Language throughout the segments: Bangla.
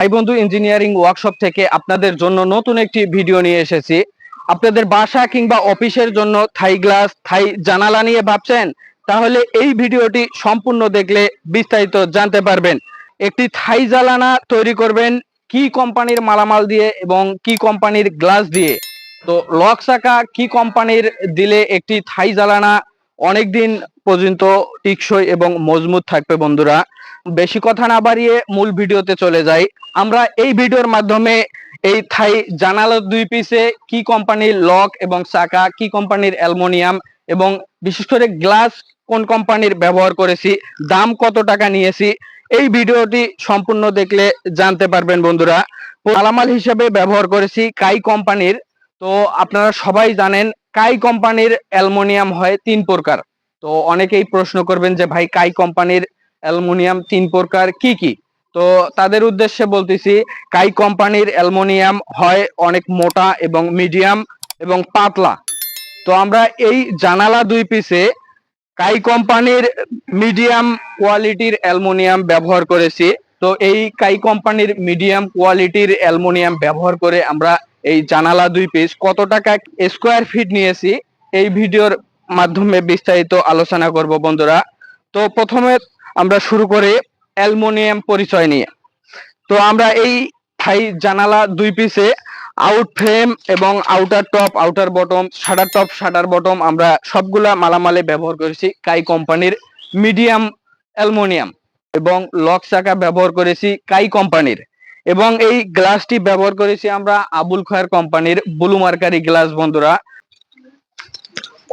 ভাই বন্ধু ইঞ্জিনিয়ারিং ওয়ার্কশপ থেকে আপনাদের জন্য নতুন একটি ভিডিও নিয়ে এসেছি। আপনাদের বাসা কিংবা অফিসের জন্য থাই গ্লাস, থাই জানালা নিয়ে ভাবছেন? তাহলে এই ভিডিওটি সম্পূর্ণ দেখলে বিস্তারিত জানতে পারবেন। একটি থাই জালানা তৈরি করবেন কি কোম্পানির মালামাল দিয়ে এবং কি কোম্পানির গ্লাস দিয়ে। তো লক চাকা কি কোম্পানির দিলে একটি থাই জ্বালানা অনেকদিন পর্যন্ত টিকসই এবং মজবুত থাকবে বন্ধুরা। বেশি কথা না বাড়িয়ে মূল ভিডিওতে চলে যাই। আমরা এই ভিডিওর মাধ্যমে এই থাই জানালা দুই পিসে কি কোম্পানির লক এবং চাকা কি কোম্পানির অ্যালুমিনিয়াম এবং বিশেষ করে গ্লাস কোন কোম্পানির ব্যবহার করেছি, দাম কত টাকা নিয়েছি, এই ভিডিওটি সম্পূর্ণ দেখলে জানতে পারবেন বন্ধুরা। মালামাল হিসেবে ব্যবহার করেছি কাই কোম্পানির তো আপনারা সবাই জানেন কাই কোম্পানির অ্যালুমিনিয়াম হয় তিন প্রকার। তো অনেকেই প্রশ্ন করবেন যে ভাই কাই কোম্পানির অ্যালুমিনিয়াম তিন প্রকার কি কি? তো তাদের উদ্দেশ্যে বলতেছি, কাই কোম্পানির অ্যালুমিনিয়াম হয় অনেক মোটা এবং মিডিয়াম এবং পাতলা। তো আমরা এই জানালা দুই পিসে কাই কোম্পানির মিডিয়াম কোয়ালিটির অ্যালুমিনিয়াম ব্যবহার করেছি। তো এই কাই কোম্পানির মিডিয়াম কোয়ালিটির অ্যালুমিনিয়াম ব্যবহার করে আমরা এই জানালা দুই পিস কত টাকা স্কোয়ার ফিট নিয়েছি, এই ভিডিওর মাধ্যমে বিস্তারিত আলোচনা করব বন্ধুরা। তো প্রথমে আমরা শুরু করে অ্যালুমিনিয়াম পরিচয় নিয়ে। তো আমরা এই থাই জানালা দুই পিসে আউট ফ্রেম এবং outer top outer bottom shutter top shutter bottom আমরা সবগুলা মালামালে ব্যবহার করেছি কাই কোম্পানির মিডিয়াম অ্যালুমিনিয়াম এবং লক চাকা ব্যবহার করেছি কাই কোম্পানির। এবং এই গ্লাসটি ব্যবহার করেছি আমরা আবুল খয়ের কোম্পানির ব্লু মার্কারি গ্লাস বন্ধুরা।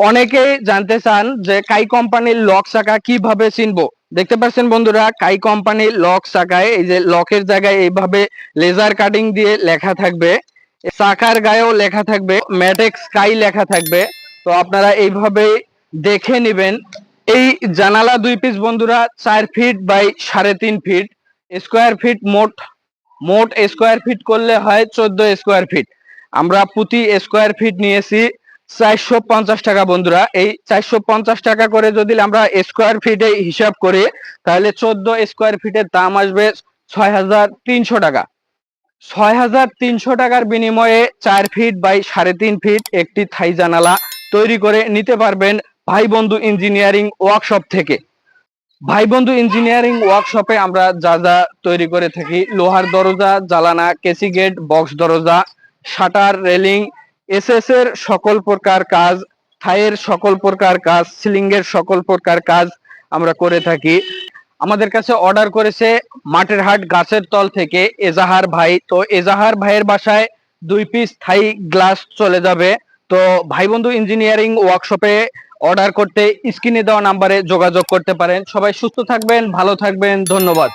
অনেকেই জানতে চান যে কাই কোম্পানির লক চাকা কীভাবে চিনবো দেখতে পাচ্ছেন বন্ধুরা, কাই কোম্পানির লক চাকায় এই যে লকের জায়গায় এইভাবে লেজার কাটিং দিয়ে লেখা থাকবে। চাকার গায়েও লেখা থাকবে ম্যাটেক্স কাই লেখা থাকবে। তো আপনারা এইভাবে দেখে নেবেন। এই জানালা দুই পিস বন্ধুরা, চার ফিট বাই সাড়ে তিন ফিট স্কোয়ার ফিট মোট মোট স্কোয়ার ফিট করলে হয় চোদ্দ স্কোয়ার ফিট আমরা প্রতি স্কোয়ার ফিট নিয়েছি চারশো পঞ্চাশ টাকা বন্ধুরা। এই চারশো পঞ্চাশ টাকা করে যদি আমরা স্কোয়ার ফিটে হিসাব করি, তাহলে চোদ্দ স্কোয়ার ফিটের দাম আসবে ছয় হাজার তিনশো টাকা। ছয় হাজার তিনশো টাকার বিনিময়ে চার ফিট বাই সাড়ে তিন ফিট একটি থাই জানালা তৈরি করে নিতে পারবেন ভাই বন্ধু ইঞ্জিনিয়ারিং ওয়ার্কশপ থেকে। ভাই বন্ধু ইঞ্জিনিয়ারিং ওয়ার্কশপে আমরা যা যা তৈরি করে থাকি, লোহার দরজা, জ্বালানা, কেসি গেট বক্স দরজা শাটার রেলিং এসএস এর সকল প্রকার কাজ থাইয়ের সকল প্রকার কাজ, সিলিংয়ের সকল প্রকার কাজ আমরা করে থাকি। আমাদের কাছে অর্ডার করেছে মাঠের হাট গাছের তল থেকে এজাহার ভাই। তো এজাহার ভাইয়ের বাসায় দুই পিস থাই গ্লাস চলে যাবে। তো ভাই বন্ধু ইঞ্জিনিয়ারিং ওয়ার্কশপে অর্ডার করতে স্ক্রিনে দেওয়া নাম্বারে যোগাযোগ করতে পারেন। সবাই সুস্থ থাকবেন, ভালো থাকবেন, ধন্যবাদ।